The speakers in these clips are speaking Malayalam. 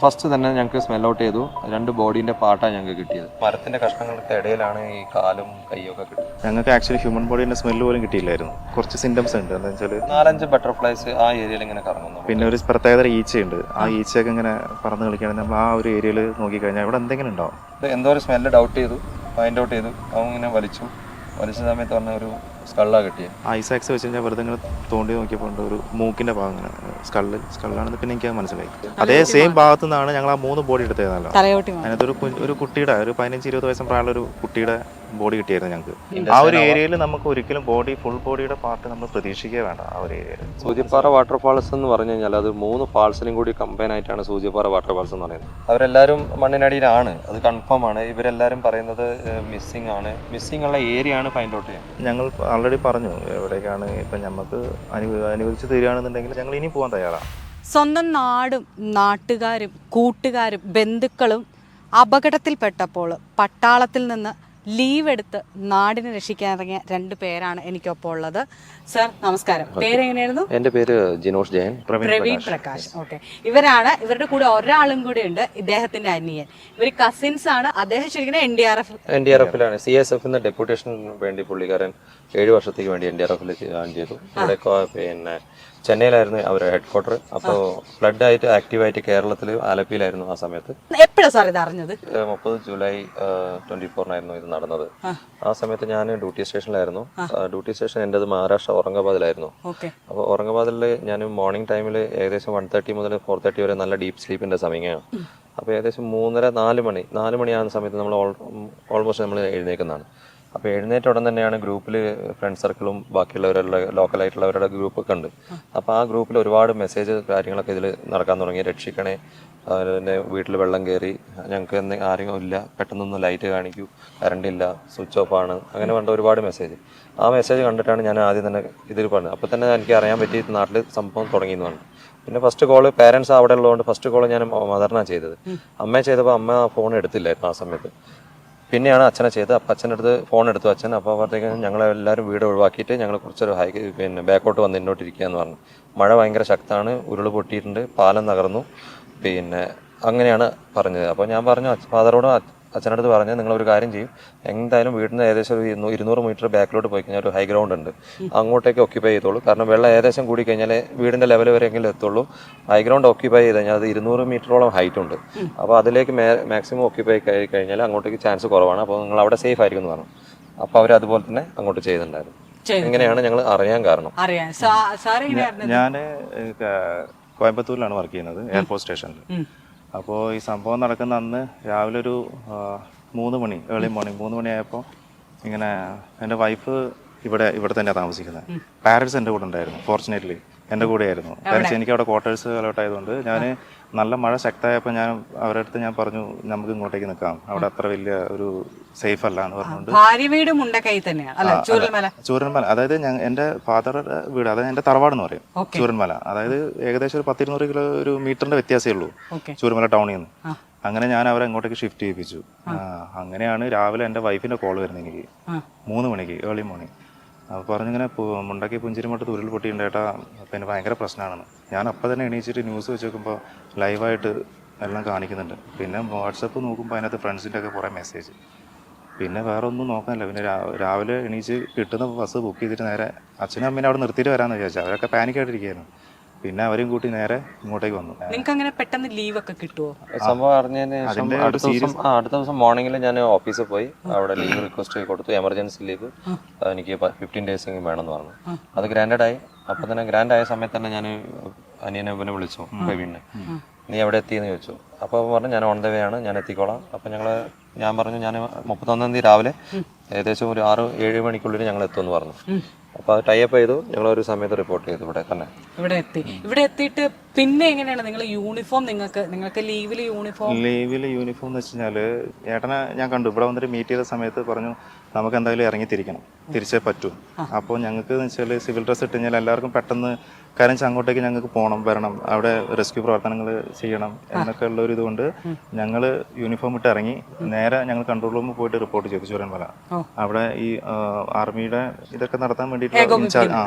ഫസ്റ്റ് തന്നെ ഞങ്ങൾക്ക് സ്മെൽ ഔട്ട് ചെയ്തു. രണ്ട് ബോഡീന്റെ പാർട്ടാണ് ഞങ്ങൾക്ക് കിട്ടിയത്. മരത്തിന്റെ കഷ്ണങ്ങൾക്ക് ഇടയിലാണ് ഈ കാലും കൈയൊക്കെ കിട്ടിയത് ഞങ്ങൾക്ക് ആക്ച്വലി ഹ്യൂമൻ ബോഡീന്റെ സ്മെല്ല് പോലും കിട്ടിയില്ലായിരുന്നു. കുറച്ച് സിംറ്റംസ് ഉണ്ട്. എന്താ വെച്ചാൽ നാലഞ്ച് ബട്ടർഫ്ലൈസ് ആ ഏരിയയിൽ ഇങ്ങനെ കറങ്ങുന്നു പിന്നെ ഒരു പ്രത്യേകതര ഈച്ചയുണ്ട്. ആ ഈച്ചയൊക്കെ ഇങ്ങനെ പറന്ന് കളിക്കുകയാണെങ്കിൽ നമ്മൾ ആ ഒരു ഏരിയയിൽ നോക്കിക്കഴിഞ്ഞാൽ ഇവിടെ എന്തെങ്കിലും ഉണ്ടാവും. എന്തോ ഒരു സ്മെല്ല് ഡൗട്ട് ചെയ്തു ഫൈൻഡ് ഔട്ട് ചെയ്തു. അവൻ ഇങ്ങനെ വലിച്ചു. വലിച്ച സമയത്ത് പറഞ്ഞ ഒരു സ്കള്ളാ കിട്ടിയത് ഐസാക്സ് വെച്ച് കഴിഞ്ഞാൽ വെറുതെ ഇങ്ങനെ തോണ്ടി നോക്കിയപ്പോൾ ഉണ്ട്. ഒരു മൂക്കിന്റെ ഭാഗം ഇങ്ങനെ സ്കള്ള് സ്കള്ളാണെന്ന് പിന്നെ എനിക്ക് മനസ്സിലായി. അതേ സെയിം ഭാഗത്തു നിന്നാണ് ഞങ്ങൾ ആ മൂന്ന് ബോഡി എടുത്തത് അതിനകത്ത് ഒരു കു- ഒരു കുട്ടിയുടെ ഒരു പതിനഞ്ച് ഇരുപത് വയസ്സും പ്രായമുള്ള ഒരു കുട്ടിയുടെ ബോഡി കിട്ടിയായിരുന്നു ഞങ്ങൾക്ക്. ആ ഒരു ഏരിയയിൽ നമുക്ക് ഒരിക്കലും ബോഡി ഫുൾ ബോഡിയുടെ പാർട്ട് നമ്മൾ പ്രതീക്ഷിക്കുക വേണ്ട ആ ഒരു ഏരിയയിൽ. സൂചിപ്പാറ വാട്ടർഫാൾസ് എന്ന് പറഞ്ഞു കഴിഞ്ഞാൽ അത് മൂന്ന് ഫാൾസിനും കൂടി കമ്പൈൻ ആയിട്ടാണ് സൂചിപ്പാറ വാട്ടർഫാൾസ് എന്ന് പറയുന്നത്. അവരെല്ലാവരും മണ്ണിനടിയിലാണ്. അത് കൺഫേം ആണ്. ഇവരെല്ലാവരും പറയുന്നത് മിസ്സിംഗ് ആണ്. മിസ്സിംഗ് ഉള്ള ഏരിയ ആണ് ഫൈൻഡ് ഔട്ട് ചെയ്യാൻ. ഞങ്ങൾ ഓൾറെഡി പറഞ്ഞു എവിടേക്കാണ് ഇപ്പം നമുക്ക് അനുവദിച്ചു അനുവദിച്ച് തരികയാണെന്നുണ്ടെങ്കിൽ ഞങ്ങൾ ഇനി പോകാൻ തയ്യാറാണ്. സ്വന്തം നാടും നാട്ടുകാരും കൂട്ടുകാരും ബന്ധുക്കളും അപകടത്തിൽപ്പെട്ടപ്പോൾ പട്ടാളത്തിൽ നിന്ന് ലീവ് എടുത്ത് നാടിനെ രക്ഷിക്കാൻ ഇറങ്ങിയ രണ്ട് പേരാണ് എനിക്കൊപ്പം ഉള്ളത്. സർ നമസ്കാരം. പേരെങ്ങനെയായിരുന്നു? എന്റെ പേര് ജിനോഷ് ജയൻ. പ്രവീൺ പ്രകാശ്. ഓക്കെ. ഇവരാണ് ഇവരുടെ കൂടെ ഒരാളും കൂടെ ഉണ്ട് ഇദ്ദേഹത്തിന്റെ അനിയൻ. ഇവർ കസിൻസ് ആണ്. അദ്ദേഹം ശരിക്കും N D R F N D R എഫിലാണ് C S F deputation വേണ്ടി പുള്ളിക്കാരൻ ഏഴ് വർഷത്തേക്ക് വേണ്ടി എൻ ഡി ആർ എഫിൽ ജോയിൻ ചെയ്തു. ഇവിടെ പിന്നെ ചെന്നൈയിലായിരുന്നു അവരുടെ ഹെഡ് ക്വാർട്ടർ അപ്പോൾ ഫ്ലഡ് ആയിട്ട് ആക്റ്റീവായിട്ട് കേരളത്തിൽ ആലപ്പിയിലായിരുന്നു ആ സമയത്ത്. എപ്പോഴാണ് സാർ ഇത് അറിഞ്ഞത് മുപ്പത് ജൂലൈ ട്വന്റി ഫോറിനായിരുന്നു ഇത് നടന്നത്. ആ. സമയത്ത് ഞാൻ ഡ്യൂട്ടി സ്റ്റേഷനിലായിരുന്നു. ഡ്യൂട്ടി സ്റ്റേഷൻ എന്റെത് മഹാരാഷ്ട്ര ഔറംഗാബാദിലായിരുന്നു അപ്പോൾ ഔറംഗാബാദിൽ ഞാൻ മോർണിംഗ് ടൈമിൽ ഏകദേശം വൺ തേർട്ടി മുതൽ ഫോർ തേർട്ടി വരെ നല്ല ഡീപ്പ് സ്ലീപ്പിന്റെ സമയമാണ്. അപ്പോൾ ഏകദേശം മൂന്നര നാല് മണി നാല് മണിയാകുന്ന സമയത്ത് നമ്മൾ ഓൾമോസ്റ്റ് നമ്മൾ എഴുന്നേക്കുന്നതാണ്. അപ്പോൾ എഴുന്നേറ്റ ഉടൻ തന്നെയാണ് ഗ്രൂപ്പിൽ ഫ്രണ്ട് സർക്കിളും ബാക്കിയുള്ളവരുടെ ലോക്കലായിട്ടുള്ളവരുടെ ഗ്രൂപ്പൊക്കെ ഉണ്ട്. അപ്പോൾ ആ ഗ്രൂപ്പിൽ ഒരുപാട് മെസ്സേജ് കാര്യങ്ങളൊക്കെ ഇതിൽ നടക്കാൻ തുടങ്ങി. രക്ഷിക്കണേ പിന്നെ വീട്ടിൽ വെള്ളം കയറി ഞങ്ങൾക്ക് എന്ത് ആരെങ്കിലും ഇല്ല പെട്ടെന്നൊന്ന് ലൈറ്റ് കാണിക്കൂ കറണ്ട് ഇല്ല സ്വിച്ച് ഓഫ് ആണ് അങ്ങനെ പറഞ്ഞ ഒരുപാട് മെസ്സേജ് ആ മെസ്സേജ് കണ്ടിട്ടാണ് ഞാൻ ആദ്യം തന്നെ ഇതിൽ പറഞ്ഞത്. അപ്പോൾ തന്നെ എനിക്ക് അറിയാൻ പറ്റി നാട്ടിൽ സംഭവം തുടങ്ങിയെന്ന് പറഞ്ഞു. പിന്നെ ഫസ്റ്റ് കോൾ പേരൻസ് അവിടെ ഉള്ളതുകൊണ്ട് ഫസ്റ്റ് കോൾ ഞാൻ മദറിനാണ് ചെയ്തത്. അമ്മയെ ചെയ്തപ്പോൾ അമ്മ ഫോൺ എടുത്തില്ലായിരുന്നു ആ സമയത്ത്. പിന്നെയാണ് അച്ഛനെ ചെയ്തത്. അപ്പം അച്ഛന്റെ അടുത്ത് ഫോൺ എടുത്തു അച്ഛൻ. അപ്പോൾ അപ്പോഴത്തേക്കും ഞങ്ങളെല്ലാവരും വീട് ഒഴിവാക്കിയിട്ട് ഞങ്ങൾ കുറച്ചൊരു ഹൈ പിന്നെ ബാക്കോട്ട് വന്ന് ഇന്നോട്ടിരിക്കുക എന്ന് പറഞ്ഞു. മഴ ഭയങ്കര ശക്തമാണ്. ഉരുൾ പൊട്ടിയിട്ടുണ്ട്. പാലം തകർന്നു. പിന്നെ അങ്ങനെയാണ് പറഞ്ഞത്. അപ്പോൾ ഞാൻ പറഞ്ഞു ഫാദറോടും അച്ഛന്റെ അടുത്ത് പറഞ്ഞ് നിങ്ങളൊരു കാര്യം ചെയ്യും. എന്തായാലും വീടിന് ഏകദേശം ഒരു ഇരുന്നൂ- ഇരുന്നൂറ് മീറ്റർ ബാക്കിലോട്ട് പോയി കഴിഞ്ഞാൽ ഒരു ഹൈ ഗ്രൗണ്ട് ഉണ്ട്. അങ്ങോട്ടേക്ക് ഓക്യുപ്പൈ ചെയ്തോളൂ. കാരണം വെള്ളം ഏകദേശം കൂടി കഴിഞ്ഞാൽ വീടിന്റെ ലെവൽ വരെയെങ്കിലും എത്തുള്ളൂ. ഹൈ ഗ്രൗണ്ട് ഒക്യുപ്പൈ ചെയ്ത് കഴിഞ്ഞാൽ അത് ഇരുന്നൂറ് മീറ്ററോളം ഹൈറ്റ് ഉണ്ട്. അപ്പോൾ അതിലേക്ക് മാക്സിമം ഒക്യുപ്പൈ കഴിഞ്ഞാൽ അങ്ങോട്ടേക്ക് ചാൻസ് കുറവാണ്. അപ്പോൾ നിങ്ങൾ അവിടെ സേഫ് ആയിരിക്കും എന്ന് പറഞ്ഞു. അപ്പോൾ അവർ അതുപോലെ തന്നെ അങ്ങോട്ട് ചെയ്തിട്ടുണ്ടായിരുന്നു. എങ്ങനെയാണ് ഇങ്ങനെയാണ് ഞങ്ങൾ അറിയാൻ കാരണം. ഞാൻ കോയമ്പത്തൂരിലാണ് വർക്ക് ചെയ്യുന്നത് എയർപോർട്ട് സ്റ്റേഷനിൽ അപ്പോൾ ഈ സംഭവം നടക്കുന്ന അന്ന് രാവിലെ ഒരു മൂന്ന് മണി ഏർലി മോർണിംഗ് മൂന്ന് മണിയായപ്പോൾ ഇങ്ങനെ എന്റെ വൈഫ് ഇവിടെ ഇവിടെ തന്നെയാണ് താമസിക്കുന്നത്. പാരൻസ് എന്റെ കൂടെ ഉണ്ടായിരുന്നു ഫോർച്ചുനേറ്റ്ലി എന്റെ കൂടെയായിരുന്നു. പാരൻസ് എനിക്ക് അവിടെ ക്വാർട്ടേഴ്സ് അലോട്ട് ആയതുകൊണ്ട് ഞാൻ നല്ല മഴ ശക്തമായപ്പോൾ ഞാൻ അവരുടെ അടുത്ത് ഞാൻ പറഞ്ഞു നമുക്ക് ഇങ്ങോട്ടേക്ക് നിൽക്കാം. അവിടെ അത്ര വലിയ ഒരു സേഫ് അല്ല എന്ന് പറഞ്ഞുകൊണ്ട്. ചൂരന്മല അതായത് ഞാൻ എന്റെ ഫാദറുടെ വീട് അതായത് എന്റെ തറവാട് എന്ന് പറയും ചൂരന്മല അതായത് ഏകദേശം ഒരു പത്തിരുന്നൂറ് കിലോ ഒരു മീറ്ററിന്റെ വ്യത്യാസമേ ഉള്ളൂ. ചൂരന്മല ടൗണിൽ നിന്ന്. അങ്ങനെ ഞാൻ അവരെ അങ്ങോട്ടേക്ക് ഷിഫ്റ്റ് ചെയ്യിപ്പിച്ചു. അങ്ങനെയാണ് രാവിലെ എന്റെ വൈഫിന്റെ കോൾ വരുന്നത് എനിക്ക്. മൂന്ന് മണിക്ക് ഏർലി മോർണിംഗ്. അപ്പോൾ പറഞ്ഞിങ്ങനെ മുണ്ടക്കി പുഞ്ചിരിമട്ടത്ത് ഉരുൾ പൊട്ടിയിട്ടുണ്ടേട്ടാ പിന്നെ ഭയങ്കര പ്രശ്നമാണെന്ന് ഞാൻ അപ്പോൾ തന്നെ എണീച്ചിട്ട് ന്യൂസ് വെച്ച് നോക്കുമ്പോൾ ലൈവായിട്ട് എല്ലാം കാണിക്കുന്നുണ്ട്. പിന്നെ വാട്സപ്പ് നോക്കുമ്പോൾ അതിനകത്ത് ഫ്രണ്ട്സിന്റെ ഒക്കെ കുറേ മെസ്സേജ് പിന്നെ വേറെ ഒന്നും നോക്കാനില്ല. പിന്നെ രാവിലെ എണീച്ച് കിട്ടുന്ന ബസ് ബുക്ക് ചെയ്തിട്ട് നേരെ അച്ഛനും അമ്മേനെ അവിടെ നിർത്തിയിട്ട് വരാമെന്ന് വിചാരിച്ചു. അവരൊക്കെ പാനിക്കായിട്ടിരിക്കുകയായിരുന്നു പിന്നെ അവരും കൂട്ടി നേരെ ഇങ്ങോട്ടേക്ക് വന്നു. നിങ്ങൾക്ക് അങ്ങനെ പെട്ടെന്ന് ലീവ് ഒക്കെ കിട്ടുമോ സംഭവം അറിഞ്ഞതിന് ശേഷം അടുത്ത ദിവസം ആ അടുത്ത ദിവസം മോർണിംഗിൽ ഞാൻ ഓഫീസിൽ പോയി. അവിടെ ലീവ് റിക്വസ്റ്റ് കൊടുത്തു. എമർജൻസി ലീവ് എനിക്ക് ഫിഫ്റ്റീൻ ഡേയ്സ് എങ്കിലും വേണമെന്ന് പറഞ്ഞു. അത് ഗ്രാൻഡഡ് ആയി. അപ്പം തന്നെ ഗ്രാൻഡ് ആയ സമയത്ത് തന്നെ ഞാൻ അനിയനെ പിന്നെ വിളിച്ചു പ്രവീണിനെ നീ എവിടെ എത്തിയെന്ന് ചോദിച്ചു. അപ്പോൾ പറഞ്ഞു ഞാൻ ഓൺ ദ വേ ആണ്. ഞാൻ എത്തിക്കോളാം. അപ്പം ഞങ്ങൾ ഞാൻ പറഞ്ഞു ഞാൻ മുപ്പത്തൊന്നാം തീയതി രാവിലെ ഏകദേശം ഒരു ആറ് ഏഴ് മണിക്കുള്ളിൽ ഞങ്ങൾ എത്തുമെന്ന് പറഞ്ഞു. അപ്പോൾ അത് ടൈപ്പ് ചെയ്തു. ഞങ്ങൾ ഒരു സമയത്ത് റിപ്പോർട്ട് ചെയ്തു. ഇവിടെ തന്നെ. ഇവിടെ എത്തി. ഇവിടെ എത്തിയിട്ട് പിന്നെ എങ്ങനെയാണ് നിങ്ങൾ യൂണിഫോം നിങ്ങൾക്ക് നിങ്ങൾക്ക് ലീവിൽ യൂണിഫോം ലീവിൽ യൂണിഫോം എന്ന് വെച്ച് കഴിഞ്ഞാൽ ഏട്ടനെ ഞാൻ കണ്ടു. ഇവിടെ വന്നിട്ട് മീറ്റ് ചെയ്ത സമയത്ത് പറഞ്ഞു നമുക്ക് എന്തായാലും ഇറങ്ങി തിരിക്കണം. തിരിച്ചേ പറ്റൂ. അപ്പോൾ ഞങ്ങൾക്ക് എന്ന് വെച്ചാൽ സിവിൽ ഡ്രസ്സ് ഇട്ട് കഴിഞ്ഞാൽ എല്ലാവർക്കും പെട്ടെന്ന് കാര്യം വെച്ചാൽ അങ്ങോട്ടേക്ക് ഞങ്ങൾക്ക് പോകണം വരണം. അവിടെ റെസ്ക്യൂ പ്രവർത്തനങ്ങൾ ചെയ്യണം എന്നൊക്കെ ഉള്ള ഒരു ഇതുകൊണ്ട് ഞങ്ങൾ യൂണിഫോം ഇട്ട് ഇറങ്ങി. നേരെ ഞങ്ങൾ കൺട്രോൾ റൂമിൽ പോയിട്ട് റിപ്പോർട്ട് ചെയ്തു ചുരൻമല. അവിടെ ഈ ആർമിയുടെ ഇതൊക്കെ നടത്താൻ വേണ്ടിയിട്ട് ഇൻചാർജ്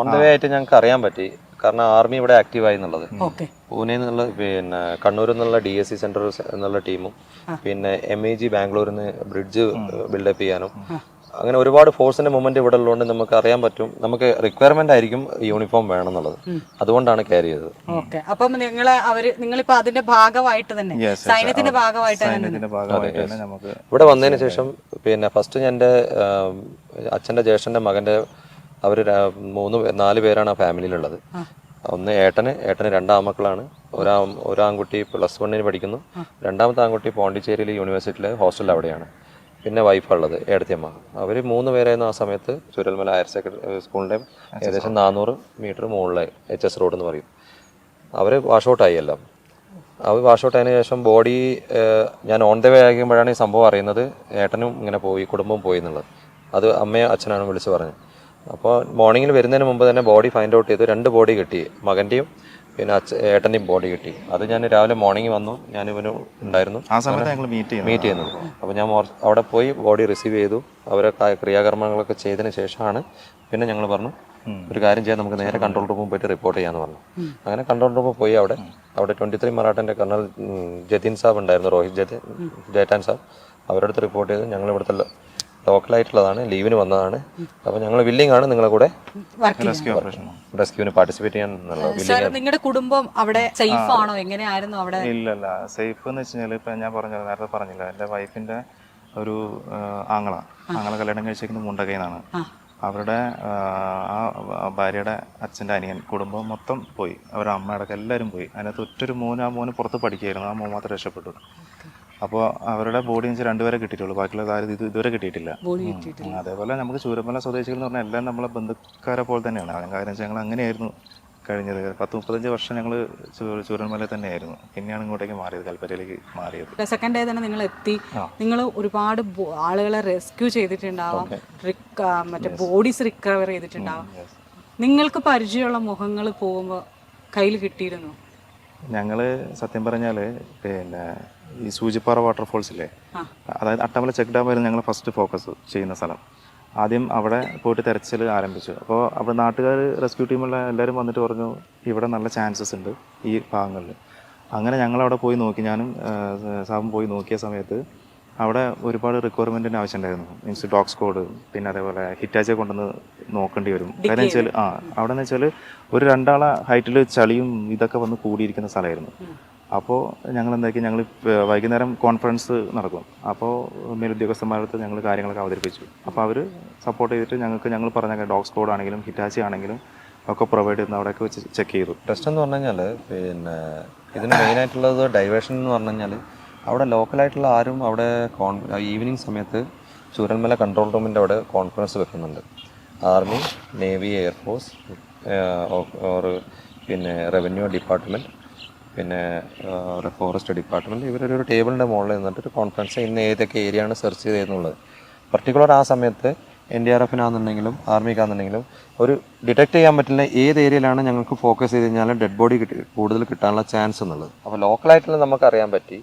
ഓൺ ദ വേ ആയിട്ട് ഞങ്ങൾക്ക് അറിയാൻ പറ്റി. കാരണം ആർമി ഇവിടെ ആക്റ്റീവായി എന്നുള്ളത്. ഓക്കെ. പൂനെ എന്നുള്ള പിന്നെ കണ്ണൂരിൽ നിന്നുള്ള ഡി എസ് സി സെന്റർ എന്നുള്ള ടീമും പിന്നെ എം എ ജി ബാംഗ്ലൂരിൽ നിന്ന് ബ്രിഡ്ജ് ബിൽഡപ്പ് ചെയ്യാനും അങ്ങനെ ഒരുപാട് ഫോഴ്സിന്റെ മൂവ്മെന്റ് ഇവിടെ ഉള്ളതുകൊണ്ട് നമുക്ക് അറിയാൻ പറ്റും. നമുക്ക് റിക്വയർമെന്റ് ആയിരിക്കും യൂണിഫോം വേണം എന്നുള്ളത് അതുകൊണ്ടാണ് ക്യാരി ചെയ്തത്. ഓക്കെ. അപ്പം നിങ്ങൾ അവർ നിങ്ങളിപ്പോ അതിന്റെ ഭാഗമായിട്ട് തന്നെ. സൈന്യത്തിന്റെ ഭാഗമായിട്ട് ഇവിടെ വന്നതിന് ശേഷം പിന്നെ ഫസ്റ്റ് ഞാൻ എന്റെ അച്ഛന്റെ ജ്യേഷ്ഠന്റെ മകന്റെ അവർ മൂന്ന് നാല് പേരാണ് ആ ഫാമിലിയിലുള്ളത്. ഒന്ന് ഏട്ടന് ഏട്ടന് രണ്ടാമക്കളാണ്. ഒരാ ഒരാൺകുട്ടി പ്ലസ് വണ്ണിന് പഠിക്കുന്നു. രണ്ടാമത്തെ ആൺകുട്ടി പോണ്ടിച്ചേരിയിൽ യൂണിവേഴ്സിറ്റിയിലെ ഹോസ്റ്റലിൽ അവിടെയാണ്. പിന്നെ വൈഫുള്ളത് ഏടത്തിയമ്മ. അവർ മൂന്ന് പേരായിരുന്നു ആ സമയത്ത് ചുരൽമല ഹയർ സെക്കൻഡറി സ്കൂളിന്റെ ഏകദേശം നാനൂറ് മീറ്റർ മുകളിലെ എച്ച് എസ് റോഡ് എന്ന് പറയും. അവർ വാഷ് ഔട്ടായി എല്ലാം. അവർ വാഷ് ഔട്ട് ആയതിനു ശേഷം ബോഡി ഞാൻ ഓൺ ദ വേ ആകുമ്പോഴാണ് ഈ സംഭവം അറിയുന്നത്. ഏട്ടനും ഇങ്ങനെ പോയി കുടുംബവും പോയി എന്നുള്ളത്. അത് അമ്മയും അച്ഛനാണ് വിളിച്ച് പറഞ്ഞത് അപ്പോൾ മോർണിംഗിൽ വരുന്നതിന് മുമ്പ് തന്നെ ബോഡി ഫൈൻഡ് ഔട്ട് ചെയ്തു. രണ്ട് ബോഡി കിട്ടി. മകന്റെയും പിന്നെ അച്ഛ ഏട്ടന്റെയും ബോഡി കിട്ടി. അത് ഞാൻ രാവിലെ മോർണിംഗ് വന്നു. ഞാൻ ഇവന് ഉണ്ടായിരുന്നു. ആ സമയത്ത് ഞങ്ങൾ മീറ്റ് ചെയ്തു മീറ്റ് ചെയ്യുന്നത് അപ്പോൾ ഞാൻ അവിടെ പോയി ബോഡി റിസീവ് ചെയ്തു. അവരെ ക്രിയാകർമ്മങ്ങളൊക്കെ ചെയ്തതിന് ശേഷമാണ് പിന്നെ ഞങ്ങൾ പറഞ്ഞു ഒരു കാര്യം ചെയ്യാൻ നമുക്ക് നേരെ കൺട്രോൾ റൂമിൽ പോയിട്ട് റിപ്പോർട്ട് ചെയ്യാന്ന് പറഞ്ഞു. അങ്ങനെ കൺട്രോൾ റൂമിൽ പോയി അവിടെ. അവിടെ ട്വന്റി ത്രീ മറാഠന്റെ കർണൽ ജതീൻ ജതിൻ സാബ് ഉണ്ടായിരുന്നു. രോഹിത് ജതീൻ ജേറ്റാൻ സാബ്. അവരുടെ അടുത്ത് റിപ്പോർട്ട് ചെയ്ത്. ഞങ്ങൾ ഇവിടുത്തെ ലോക്കലായിട്ടുള്ളതാണ് ലീവിന് വന്നതാണ്. അപ്പോൾ ഞങ്ങൾ വില്ലിംഗ് ആണ് നിങ്ങളെ കൂടെ റെസ്ക്യൂവിന് പാർട്ടിസിപ്പേറ്റ് ചെയ്യാൻ നിങ്ങളുടെ കുടുംബം അവിടെ സേഫ് ആണോ? എങ്ങനെയായിരുന്നു അവിടെ? ഇല്ലല്ല. സേഫ് എന്ന് വെച്ചാൽ ഇപ്പം ഞാൻ പറഞ്ഞല്ലോ നേരത്തെ പറഞ്ഞില്ല. എന്റെ വൈഫിന്റെ ഒരു ആങ്ങള. ആങ്ങള കല്യാണം കഴിച്ചേക്കുന്നത് മുണ്ടകയിൽ നിന്നാണ് അവരുടെ ആ, ഭാര്യയുടെ അച്ഛന്റെ അനിയൻ കുടുംബം മൊത്തം പോയി. അവരുടെ അമ്മയടക്കം എല്ലാവരും പോയി. അതിനകത്ത് ഒറ്റൊരു മോന് ആ മോന് പുറത്ത് പഠിക്കുകയായിരുന്നു ആ മോൻ മാത്രം രക്ഷപ്പെട്ടു. അപ്പോൾ അവരുടെ ബോഡി വെച്ച് രണ്ടുപേരെ കിട്ടിയിട്ടുള്ളൂ. ബാക്കിയുള്ള ആരും ഇത് ഇതുവരെ കിട്ടിയിട്ടില്ല. അതേപോലെ നമുക്ക് ചൂരമല സ്വദേശികൾ എന്ന് പറഞ്ഞാൽ എല്ലാം നമ്മളെ ബന്ധുക്കാരെ പോലെ തന്നെയാണ്. കാരണം കാര്യം വെച്ചാൽ ഞങ്ങൾ അങ്ങനെയായിരുന്നു കഴിഞ്ഞത്. പത്ത് മുപ്പത്തഞ്ച് വർഷം ഞങ്ങൾ ചൂരന്മല തന്നെയായിരുന്നു. പിന്നെയാണ് ഇങ്ങോട്ടേക്ക് മാറിയത് കൽപ്പറ്റയിലേക്ക് മാറിയത്. സെക്കൻഡ് ഡേ തന്നെ നിങ്ങൾ എത്തി. നിങ്ങൾ ഒരുപാട് ആളുകളെ റെസ്ക്യൂ ചെയ്തിട്ടുണ്ടാവാം. മറ്റേ ബോഡീസ് റിക്കവർ ചെയ്തിട്ടുണ്ടാവാം. നിങ്ങൾക്ക് പരിചയമുള്ള മുഖങ്ങൾ പോകുമ്പോൾ കയ്യിൽ കിട്ടിയിരുന്നു? ഞങ്ങൾ സത്യം പറഞ്ഞാൽ പിന്നെ ഈ സൂചിപ്പാറ വാട്ടർഫോൾസ് ഇല്ലേ അതായത് അട്ടമല ചെക്ക് ഡാം ആയിരുന്നു ഞങ്ങൾ ഫസ്റ്റ് ഫോക്കസ് ചെയ്യുന്ന സ്ഥലം. ആദ്യം അവിടെ പോയിട്ട് തെരച്ചിൽ ആരംഭിച്ചു. അപ്പോൾ അവിടെ നാട്ടുകാർ റെസ്ക്യൂ ടീമുള്ള എല്ലാവരും വന്നിട്ട് പറഞ്ഞു ഇവിടെ നല്ല ചാൻസസ് ഉണ്ട് ഈ ഭാഗങ്ങളിൽ അങ്ങനെ ഞങ്ങൾ അവിടെ പോയി നോക്കി. ഞാനും സാബും പോയി നോക്കിയ സമയത്ത് അവിടെ ഒരുപാട് റിക്വയർമെന്റിന് ആവശ്യമുണ്ടായിരുന്നു. മീൻസ് ഡോഗ് കോഡ് പിന്നെ അതേപോലെ ഹിറ്റാച്ചെ കൊണ്ടുവന്ന് നോക്കേണ്ടി വരും. കാര്യം വെച്ചാൽ ആ അവിടെ എന്ന് വെച്ചാൽ ഒരു രണ്ടാളെ ഹൈറ്റിൽ ചളിയും ഇതൊക്കെ വന്ന് കൂടിയിരിക്കുന്ന സ്ഥലമായിരുന്നു. അപ്പോൾ ഞങ്ങൾ എന്താക്കി ഞങ്ങൾ വൈകുന്നേരം കോൺഫറൻസ് നടക്കും. അപ്പോൾ മേലുദ്യോഗസ്ഥന്മാരുടെ അടുത്ത് ഞങ്ങൾ കാര്യങ്ങളൊക്കെ അവതരിപ്പിച്ചു. അപ്പോൾ അവർ സപ്പോർട്ട് ചെയ്തിട്ട് ഞങ്ങൾക്ക് ഞങ്ങൾ പറഞ്ഞ ഡോഗ് സ്കോഡ് ആണെങ്കിലും ഹിറ്റാച്ചി ആണെങ്കിലും ഒക്കെ പ്രൊവൈഡ് ചെയ്യുന്ന അവിടെയൊക്കെ വെച്ച് ചെക്ക് ചെയ്തു. ടെസ്റ്റ് എന്ന് പറഞ്ഞു കഴിഞ്ഞാൽ പിന്നെ ഇതിന് മെയിനായിട്ടുള്ളത് ഡൈവേഷൻ എന്ന് പറഞ്ഞു കഴിഞ്ഞാൽ അവിടെ ലോക്കലായിട്ടുള്ള ആരും അവിടെ കോൺ ഈവനിങ് സമയത്ത് ചൂരൽമല കൺട്രോൾ റൂമിന്റെ അവിടെ കോൺഫറൻസ് വെക്കുന്നുണ്ട്. Army navy air force or പിന്നെ റവന്യൂ ഡിപ്പാർട്ട്മെന്റ് പിന്നെ ഫോറസ്റ്റ് ഡിപ്പാർട്ട്മെന്റ് ഇവരൊരു ടേബിളിന്റെ മുകളിൽ നിന്നിട്ട് ഒരു കോൺഫറൻസ് ഇന്ന് ഏതൊക്കെ ഏരിയയാണ് സെർച്ച് ചെയ്തതെന്നുള്ളത്. പർട്ടിക്കുലർ ആ സമയത്ത് എൻ ഡി ആർ എഫിനാണെന്നുണ്ടെങ്കിലും ആർമിക്കാണെന്നുണ്ടെങ്കിലും ഒരു ഡിറ്റക്ട് ചെയ്യാൻ പറ്റുന്ന ഏത് ഏരിയയിലാണ് ഞങ്ങൾക്ക് ഫോക്കസ് ചെയ്ത് കഴിഞ്ഞാൽ ഡെഡ് ബോഡി കിട്ടി കൂടുതൽ കിട്ടാനുള്ള ചാൻസ് എന്നുള്ളത്. അപ്പോൾ ലോക്കലായിട്ടുള്ള നമുക്ക് അറിയാൻ പറ്റി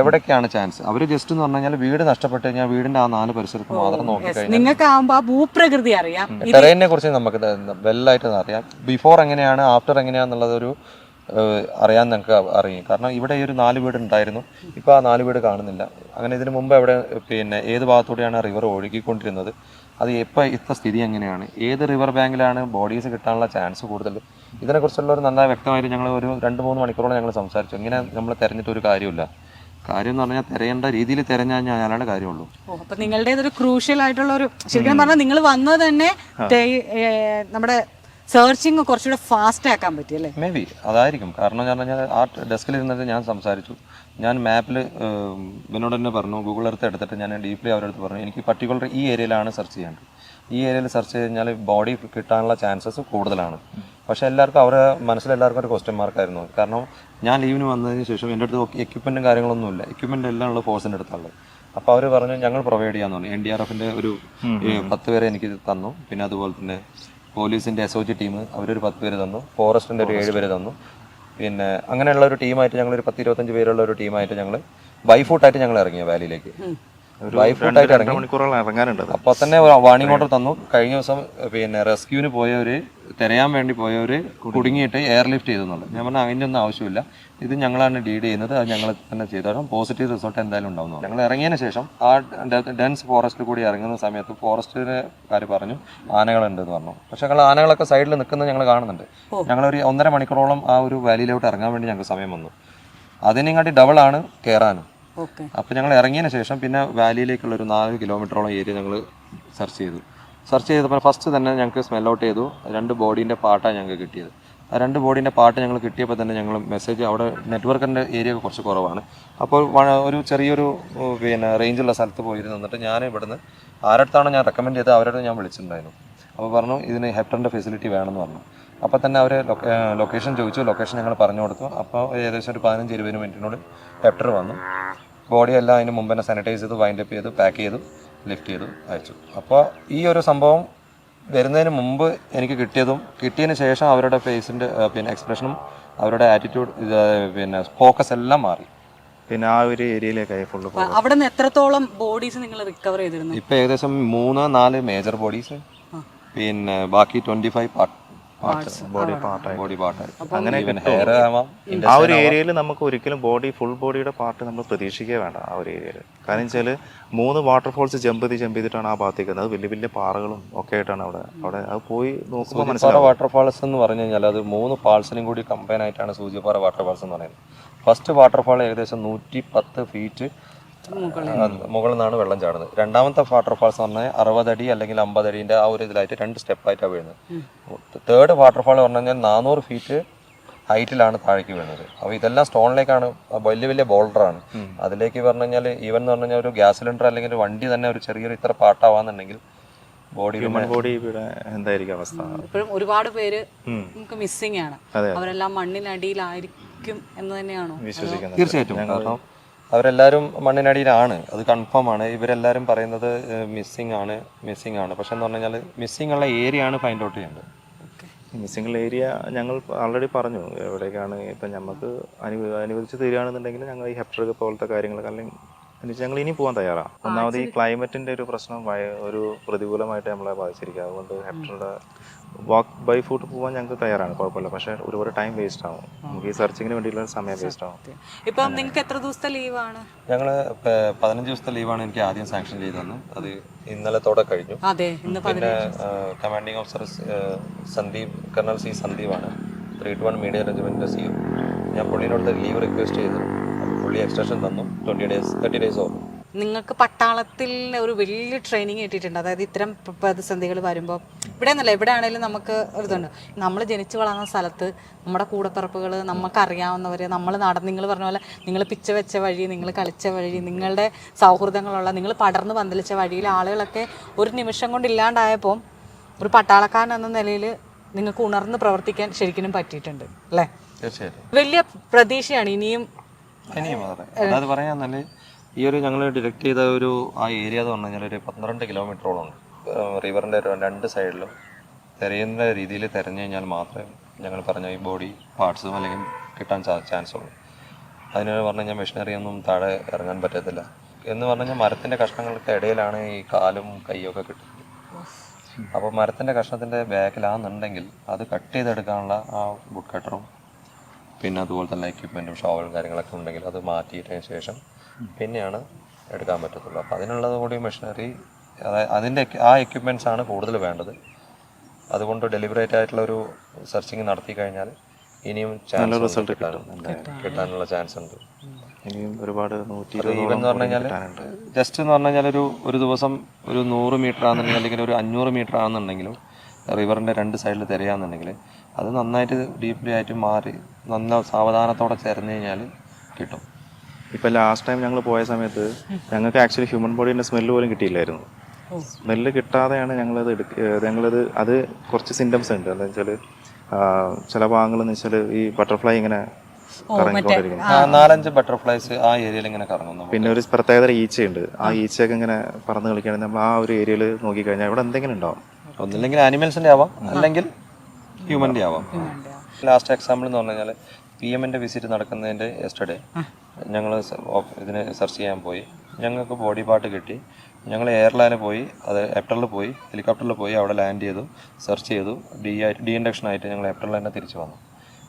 എവിടെയൊക്കെയാണ് ചാൻസ് അവർ ജസ്റ്റ് എന്ന് പറഞ്ഞു കഴിഞ്ഞാൽ വീട് നഷ്ടപ്പെട്ട് കഴിഞ്ഞാൽ വീടിന്റെ ആ നാല് പരിസരത്ത് മാത്രം നോക്കിക്കഴിഞ്ഞാൽ നിങ്ങൾക്ക് ആ ഭൂപ്രകൃതി അറിയാം. ടെറൈനെ കുറിച്ച് നമുക്ക് വെല്ലായിട്ട് അറിയാം. ബിഫോർ എങ്ങനെയാണ് ആഫ്റ്റർ എങ്ങനെയാണെന്നുള്ളത് ഒരു അറിയാൻ ഞങ്ങൾക്ക് അറിയും. കാരണം ഇവിടെ ഈ ഒരു നാല് വീട് ഉണ്ടായിരുന്നു. ഇപ്പോൾ ആ നാല് വീട് കാണുന്നില്ല. അങ്ങനെ ഇതിനു മുമ്പ് അവിടെ പിന്നെ ഏത് ഭാഗത്തൂടെയാണ് റിവർ ഒഴുകിക്കൊണ്ടിരുന്നത്? അത് ഇപ്പോൾ ഇത്ത സ്ഥിതി എങ്ങനെയാണ്? ഏത് റിവർ ബാങ്കിലാണ് ബോഡീസ് കിട്ടാനുള്ള ചാൻസ് കൂടുതൽ? ഇതിനെക്കുറിച്ചുള്ള ഒരു നന്നായി വ്യക്തമായിട്ട് ഞങ്ങൾ ഒരു രണ്ട് മൂന്ന് മണിക്കൂറോളം ഞങ്ങൾ സംസാരിച്ചു. ഇങ്ങനെ നമ്മൾ തിരഞ്ഞിട്ട് ഒരു കാര്യമില്ല കാര്യം എന്ന് പറഞ്ഞാൽ തിരയേണ്ട രീതിയിൽ തിരഞ്ഞാണ് കാര്യമുള്ളൂ. നിങ്ങളുടെ അപ്പൊ നിങ്ങളുടേതൊരു ക്രൂഷ്യൽ ആയിട്ടുള്ള ഒരു ശരിക്കും പറഞ്ഞാൽ നിങ്ങൾ വന്നത് തന്നെ നമ്മുടെ സെർച്ചിങ് കുറച്ചുകൂടെ ഫാസ്റ്റ് ആക്കാൻ പറ്റി അല്ലേ? മേ ബി അതായിരിക്കും. കാരണം എന്ന് പറഞ്ഞാൽ ആ ഡെസ്കിൽ ഇരുന്നിട്ട് ഞാൻ സംസാരിച്ചു. ഞാൻ മാപ്പിൽ എന്നോട് തന്നെ പറഞ്ഞു ഗൂഗിൾ എർത്ത് എടുത്തിട്ട് ഞാൻ ഡീപ്ലി അവരുടെ അടുത്ത് പറഞ്ഞു. എനിക്ക് പർട്ടിക്കുലർ ഈ ഏരിയയിലാണ് സെർച്ച് ചെയ്യേണ്ടത് ഈ ഏരിയയിൽ സെർച്ച് ചെയ്ത് കഴിഞ്ഞാൽ ബോഡി കിട്ടാനുള്ള ചാൻസസ് കൂടുതലാണ്. പക്ഷെ എല്ലാവർക്കും അവരുടെ മനസ്സിലെല്ലാവർക്കും ഒരു ക്വസ്റ്റ്യൻ മാർക്കായിരുന്നു കാരണം ഞാൻ ലീവിന് വന്നതിന് ശേഷം എന്റെ അടുത്ത് എക്യുപ്മെന്റും കാര്യങ്ങളൊന്നുമില്ല എക്യുപ്മെന്റ് എല്ലാം ഉള്ള ഫോഴ്സിന്റെ അടുത്തുള്ളത് അപ്പോൾ അവർ പറഞ്ഞു ഞങ്ങൾ പ്രൊവൈഡ് ചെയ്യാമെന്ന് പറഞ്ഞു. എൻ ഡി ആർ എഫിന്റെ ഒരു പത്ത് പേരെ എനിക്ക് തന്നു. പിന്നെ അതുപോലെ തന്നെ പോലീസിന്റെ എസ് ഒ ജി ടീം അവരൊരു പത്ത് പേര് തന്നു. ഫോറസ്റ്റിന്റെ ഒരു ഏഴ് പേര് തന്നു. പിന്നെ അങ്ങനെയുള്ള ഒരു ടീമായിട്ട് ഞങ്ങൾ ഒരു പത്ത് ഇരുപത്തഞ്ച് പേരുള്ള ഒരു ടീമായിട്ട് ഞങ്ങൾ ബൈഫൂട്ടായിട്ട് ഞങ്ങൾ ഇറങ്ങിയ വാലിയിലേക്ക്. ഇറങ്ങാനുണ്ട്. അപ്പോൾ തന്നെ വാണിംഗ് ഓർഡർ തന്നു. കഴിഞ്ഞ ദിവസം പിന്നെ റെസ്ക്യൂവിന് പോയവര് തിരയാൻ വേണ്ടി പോയവര് കുടുങ്ങിയിട്ട് എയർലിഫ്റ്റ് ചെയ്തെന്നുള്ളത് ഞാൻ പറഞ്ഞാൽ അതിന്റെ ഒന്നും ആവശ്യമില്ല. ഇത് ഞങ്ങളാണ് ഡീഡ് ചെയ്യുന്നത്. അത് ഞങ്ങൾ തന്നെ ചെയ്തോളാം പോസിറ്റീവ് റിസൾട്ട് എന്തായാലും ഉണ്ടാവുന്നു ഞങ്ങൾ ഇറങ്ങിയതിന് ശേഷം ആ ഡെൻസ് ഫോറസ്റ്റിൽ കൂടി ഇറങ്ങുന്ന സമയത്ത് ഫോറസ്റ്റുകാർ പറഞ്ഞു ആനകളുണ്ട് എന്ന് പറഞ്ഞു. പക്ഷെ ഞങ്ങൾ ആനകളൊക്കെ സൈഡിൽ നിൽക്കുന്നത് ഞങ്ങൾ കാണുന്നുണ്ട്. ഞങ്ങൾ ഒരു ഒന്നര മണിക്കൂറോളം ആ ഒരു വാലിയിലോട്ട് ഇറങ്ങാൻ വേണ്ടി ഞങ്ങൾക്ക് സമയം വന്നു. അതിനെങ്ങാട്ടി ഡബിളാണ് കയറാനും ഓക്കെ അപ്പോൾ ഞങ്ങൾ ഇറങ്ങിയതിന് ശേഷം പിന്നെ വാലിയിലേക്കുള്ള ഒരു നാല് കിലോമീറ്ററോളം ഏരിയ ഞങ്ങൾ സെർച്ച് ചെയ്തു. സെർച്ച് ചെയ്തപ്പോൾ ഫസ്റ്റ് തന്നെ ഞങ്ങൾക്ക് സ്മെൽ ഔട്ട് ചെയ്തു. രണ്ട് ബോഡീന്റെ പാട്ടാണ് ഞങ്ങൾക്ക് കിട്ടിയത്. ആ രണ്ട് ബോഡീന്റെ പാട്ട് ഞങ്ങൾ കിട്ടിയപ്പോൾ തന്നെ ഞങ്ങൾ മെസ്സേജ് അവിടെ നെറ്റ്വർക്കിന്റെ ഏരിയ ഒക്കെ കുറച്ച് കുറവാണ്. അപ്പോൾ ഒരു ചെറിയൊരു പിന്നെ റേഞ്ചുള്ള സ്ഥലത്ത് പോയിരുന്നു. എന്നിട്ട് ഞാൻ ഇവിടുന്ന് ആരടുത്താണോ ഞാൻ റെക്കമെൻഡ് ചെയ്തത് അവരോട് ഞാൻ വിളിച്ചിട്ടുണ്ടായിരുന്നു. അപ്പോൾ പറഞ്ഞു ഇതിന് ഹെപ്റ്ററിന്റെ ഫെസിലിറ്റി വേണമെന്ന് പറഞ്ഞു. അപ്പോൾ തന്നെ അവർ ലൊക്കേഷൻ ചോദിച്ചു. ലൊക്കേഷൻ ഞങ്ങൾ പറഞ്ഞു കൊടുത്തു. അപ്പോൾ ഏകദേശം ഒരു പതിനഞ്ച് ഇരുപത് മിനിറ്റിനുള്ളിൽ ലെറ്റർ വന്നു. ബോഡി എല്ലാം അതിന് മുമ്പ് തന്നെ സാനിറ്റൈസ് ചെയ്ത് വൈൻഡ് അപ്പ് ചെയ്തു പാക്ക് ചെയ്തു ലിഫ്റ്റ് ചെയ്തു അയച്ചു. അപ്പോൾ ഈ ഒരു സംഭവം വരുന്നതിന് മുമ്പ് എനിക്ക് കിട്ടിയതും കിട്ടിയതിന് ശേഷം അവരുടെ ഫേസിന്റെ പിന്നെ എക്സ്പ്രഷനും അവരുടെ ആറ്റിറ്റ്യൂഡ് പിന്നെ ഫോക്കസ് എല്ലാം മാറി. പിന്നെ ആ ഒരു ഏരിയയിലേക്കായി ഫുള്ള് അവിടെ നിന്ന് എത്രത്തോളം ബോഡീസ് നിങ്ങൾ റിക്കവർ ചെയ്തിരുന്നു? ഇപ്പം ഏകദേശം മൂന്ന് നാല് മേജർ ബോഡീസ് പിന്നെ ബാക്കി ട്വന്റി ഫൈവ് പാർട്ട് ബോഡി പാർട്ടായി ബോഡി പാർട്ട് അങ്ങനെ ഹെയർ ആവാം. ആ ഒരു ഏരിയയിൽ നമുക്ക് ഒരിക്കലും ബോഡി ഫുൾ ബോഡിയുടെ പാർട്ട് നമ്മൾ പ്രതീക്ഷിക്കുക വേണ്ട ആ ഒരു ഏരിയയിൽ. കാരണം വെച്ചാൽ മൂന്ന് വാട്ടർഫോൾസ് ജമ്പ് ചെയ്ത് ജമ്പ് ചെയ്തിട്ടാണ് ആ ഭാഗത്തേക്ക് വരുന്നത് അത് വലിയ വലിയ പാറകളും ഒക്കെ ആയിട്ടാണ് അവിടെ. അവിടെ അത് പോയി നോക്കുമ്പോൾ മനസ്സിലാവും. വാട്ടർഫാൾസ് എന്ന് പറഞ്ഞു കഴിഞ്ഞാൽ അത് മൂന്ന് ഫാൾസിനും കൂടി കമ്പൈൻ ആയിട്ടാണ് സൂചിപ്പാറ വാട്ടർഫാൾസ് എന്ന് പറയുന്നത്. ഫസ്റ്റ് വാട്ടർഫാൾ ഏകദേശം നൂറ്റി പത്ത് ഫീറ്റ് മുകളിൽ നിന്നാണ് വെള്ളം ചാടുന്നത്. രണ്ടാമത്തെ വാട്ടർഫാൾസ് എന്ന് പറഞ്ഞാൽ അറുപതടി അല്ലെങ്കിൽ അമ്പതടീന്റെ ആ ഒരു ഇതിലായിട്ട് രണ്ട് സ്റ്റെപ്പായിട്ടാണ് വീഴുന്നത്. തേർഡ് വാട്ടർഫാൾ പറഞ്ഞു കഴിഞ്ഞാൽ നാനൂറ് ഫീറ്റ് ഹൈറ്റിലാണ് താഴേക്ക് വീഴുന്നത്. അപ്പോൾ ഇതെല്ലാം സ്റ്റോണിലേക്കാണ് വലിയ വലിയ ബോൾഡറാണ് അതിലേക്ക് പറഞ്ഞു കഴിഞ്ഞാൽ ഈവൻ എന്ന് പറഞ്ഞു കഴിഞ്ഞാൽ ഒരു ഗ്യാസ് സിലിണ്ടർ അല്ലെങ്കിൽ ഒരു വണ്ടി തന്നെ ഒരു ചെറിയൊരു ഇത്ര പാട്ടാവാന്നുണ്ടെങ്കിൽ ബോഡി ഹ്യൂമൻ ബോഡി ഇവിടെ എന്തായിരിക്കും അവസ്ഥ? ഇപ്പോഴും ഒരുപാട് പേര് നമുക്ക് മിസ്സിംഗ് ആണ്. അവരെല്ലാം മണ്ണിനടിയിലായിരിക്കും എന്ന് തന്നെയാണോ? വിശ്വസിക്കുന്നത്. തീർച്ചയായിട്ടും. കാരണം അവരെല്ലാവരും മണ്ണിനടിയിലാണ്. അത് കൺഫേം ആണ്. ഇവരെല്ലാവരും പറയുന്നത് മിസ്സിംഗ് ആണ് മിസ്സിംഗ് ആണ്. പക്ഷെ എന്ന് പറഞ്ഞു കഴിഞ്ഞാൽ മിസ്സിംഗ് ഉള്ള ഏരിയ ആണ് ഫൈൻഡ് ഔട്ട് ചെയ്യേണ്ടത്. മിസ്സിംഗ് ഏരിയ ഞങ്ങൾ ആൾറെഡി പറഞ്ഞു. എവിടേക്കാണ് ഇപ്പം നമുക്ക് അനു അനുവദിച്ച് തരികയാണെന്നുണ്ടെങ്കിൽ ഞങ്ങൾ ഈ ഹെപ്റ്റർ പോലത്തെ കാര്യങ്ങൾ അല്ലെങ്കിൽ എന്നുവെച്ചാൽ ഞങ്ങൾ ഇനി പോകാൻ തയ്യാറാണ് ഒന്നാമത് ഈ ക്ലൈമറ്റിന്റെ ഒരു പ്രശ്നം ഒരു പ്രതികൂലമായിട്ട് നമ്മളെ ബാധിച്ചിരിക്കുക അതുകൊണ്ട് ഹെപ്റ്ററുടെ വാക്ക് ബൈ ഫുട്ട് പോകാൻ ഞങ്ങൾക്ക് തയ്യാറാണ് കുഴപ്പമില്ല. പക്ഷേ ഒരുപാട് ടൈം വേസ്റ്റ് ആവും. നമുക്ക് ഈ സെർച്ചിങ്ങിന് വേണ്ടിയുള്ള സമയം വേസ്റ്റ് ആവും. ഇപ്പം നിങ്ങൾക്ക് എത്ര ദിവസത്തെ ലീവാണ് ഞങ്ങൾ പതിനഞ്ച് ദിവസത്തെ ലീവാണ് എനിക്ക് ആദ്യം സാങ്ഷൻ ചെയ്ത് തന്നത്. അത് ഇന്നലത്തോടെ കഴിഞ്ഞു. അതെ ഇന്ന് പിന്നെ commanding officer Sandeep colonel C സന്ദീപാണ് three two one media റെജിമെന്റിന്റെ സി ഞാൻ പുള്ളിനോട് ലീവ് റിക്വസ്റ്റ് ചെയ്തു. പുള്ളി എക്സ്റ്റൻഷൻ തന്നു. ട്വന്റി ഡേയ്സ് തേർട്ടി ഡേയ്സ് ഓർമ്മ നിങ്ങൾക്ക് പട്ടാളത്തിൽ ഒരു വലിയ ട്രെയിനിങ് കിട്ടിയിട്ടുണ്ട്. അതായത് ഇത്തരം പ്രതിസന്ധികൾ വരുമ്പോൾ ഇവിടെ എന്നല്ല എവിടെ ആണെങ്കിലും നമുക്ക് ഒരു ഇതുണ്ട് നമ്മൾ ജനിച്ചു വളർന്ന സ്ഥലത്ത് നമ്മുടെ കൂടപ്പിറപ്പുകൾ നമുക്കറിയാവുന്നവർ നമ്മൾ നടന്ന് നിങ്ങൾ പറഞ്ഞ പോലെ നിങ്ങൾ പിച്ച വെച്ച വഴി നിങ്ങൾ കളിച്ച വഴി നിങ്ങളുടെ സൗഹൃദങ്ങളുള്ള നിങ്ങൾ പടർന്ന് പന്തലിച്ച വഴിയിൽ ആളുകളൊക്കെ ഒരു നിമിഷം കൊണ്ട് ഇല്ലാണ്ടായപ്പോൾ ഒരു പട്ടാളക്കാരൻ എന്ന നിലയിൽ നിങ്ങൾക്ക് ഉണർന്ന് പ്രവർത്തിക്കാൻ ശരിക്കും പറ്റിയിട്ടുണ്ട് അല്ലേ? തീർച്ചയായിട്ടും. വലിയ പ്രതീക്ഷയാണ് ഇനിയും. ഇനിയും അതായത് ഈ ഒരു ഞങ്ങൾ ഡിറക്റ്റ് ചെയ്ത ഒരു ആ ഏരിയ എന്ന് പറഞ്ഞു കഴിഞ്ഞാൽ ഒരു പന്ത്രണ്ട് കിലോമീറ്ററോളം ഉണ്ട്. റിവറിന്റെ രണ്ട് സൈഡിലും തിരയുന്ന രീതിയിൽ തിരഞ്ഞു കഴിഞ്ഞാൽ മാത്രമേ ഞങ്ങൾ പറഞ്ഞ ഈ ബോഡി പാർട്സും അല്ലെങ്കിൽ കിട്ടാൻ ചാൻസ് ഉള്ളൂ. അതിന് പറഞ്ഞു കഴിഞ്ഞാൽ മെഷീനറി ഒന്നും താഴെ ഇറങ്ങാൻ പറ്റത്തില്ല. എന്ന് പറഞ്ഞു കഴിഞ്ഞാൽ മരത്തിന്റെ കഷ്ണങ്ങൾക്ക് ഇടയിലാണ് ഈ കാലും കൈയൊക്കെ കിട്ടുന്നത്. അപ്പോൾ മരത്തിന്റെ കഷ്ണത്തിന്റെ ബാക്കിലാണെന്നുണ്ടെങ്കിൽ അത് കട്ട് ചെയ്തെടുക്കാനുള്ള ആ വുഡ് കട്ടറും പിന്നെ അതുപോലെ തന്നെ എക്യുപ്മെന്റും ഷോവലും കാര്യങ്ങളൊക്കെ ഉണ്ടെങ്കിൽ അത് മാറ്റിയിട്ടതിന് ശേഷം പിന്നെയാണ് എടുക്കാൻ പറ്റത്തുള്ളൂ. അപ്പോൾ അതിനുള്ളത് കൂടി മെഷീനറി അതിന്റെ ആ എക്യുപ്മെന്റ്സ് ആണ് കൂടുതൽ വേണ്ടത്. അതുകൊണ്ട് ഡെലിബറേറ്റ് ആയിട്ടുള്ള ഒരു സെർച്ചിങ് നടത്തി കഴിഞ്ഞാൽ ഇനിയും ചാൻസ് റിസൾട്ട് കിട്ടാൻ കിട്ടാനുള്ള ചാൻസ് ഉണ്ട്. ഇനിയും ഒരുപാട് ഈവൻ എന്ന് ഇരുപതോളം പറഞ്ഞു കഴിഞ്ഞാൽ ജസ്റ്റ് എന്ന് പറഞ്ഞു കഴിഞ്ഞാൽ ഒരു ഒരു ദിവസം ഒരു നൂറ് മീറ്റർ ആണെന്നുണ്ടെങ്കിൽ അല്ലെങ്കിൽ ഒരു അഞ്ഞൂറ് മീറ്റർ ആണെന്നുണ്ടെങ്കിലും റിവറിന്റെ രണ്ട് സൈഡിൽ തിരയാന്നുണ്ടെങ്കിൽ അത് നന്നായിട്ട് ഡീപ്ലി ആയിട്ട് മാറി നന്ന സാവധാനത്തോടെ ചേർന്ന് കഴിഞ്ഞാൽ കിട്ടും. ഇപ്പം ലാസ്റ്റ് ടൈം ഞങ്ങൾ പോയ സമയത്ത് ഞങ്ങൾക്ക് ആക്ച്വലി ഹ്യൂമൻ ബോഡീന്റെ സ്മെല്ല് പോലും കിട്ടിയില്ലായിരുന്നു. സ്മെല്ല് കിട്ടാതെയാണ് ഞങ്ങളത് എടുക്ക ഞങ്ങളത് അത് കുറച്ച് സിംറ്റംസ് ഉണ്ട്. എന്താ വെച്ചാൽ ചില ഭാഗങ്ങളെന്ന് വെച്ചാൽ ഈ ബട്ടർഫ്ലൈ ഇങ്ങനെ നാലഞ്ച് ബട്ടർഫ്ലൈസ് ആ ഏരിയയിൽ ഇങ്ങനെ കറങ്ങുന്നു. പിന്നെ ഒരു പ്രത്യേകതര ഈച്ചയുണ്ട്. ആ ഈച്ചയൊക്കെ ഇങ്ങനെ പറന്ന് കളിക്കുകയാണെങ്കിൽ നമ്മൾ ആ ഒരു ഏരിയയിൽ നോക്കിക്കഴിഞ്ഞാൽ ഇവിടെ എന്തെങ്കിലും ഉണ്ടാവും. ഒന്നില്ലെങ്കിൽ ആനിമൽസിന്റെ ആവാം. അല്ലെങ്കിൽ ഹ്യൂമന്റെ ആവാം. ലാസ്റ്റ് എക്സാമ്പിൾ എന്ന് പറഞ്ഞു കഴിഞ്ഞാൽ പി എമ്മിന്റെ വിസിറ്റ് നടക്കുന്നതിന്റെ യെസ്റ്റർഡേ ഞങ്ങൾ ഇതിന് സെർച്ച് ചെയ്യാൻ പോയി. ഞങ്ങൾക്ക് ബോഡി പാർട്ട് കിട്ടി. ഞങ്ങൾ എയർലൈന് പോയി അത് എപ്റ്ററിൽ പോയി ഹെലികോപ്റ്ററിൽ പോയി അവിടെ ലാൻഡ് ചെയ്തു സെർച്ച് ചെയ്തു ഡി ആയിട്ട് ഡി ഇൻഡക്ഷനായിട്ട് ഞങ്ങൾ എപ്റ്ററിൽ തന്നെ തിരിച്ചു വന്നു.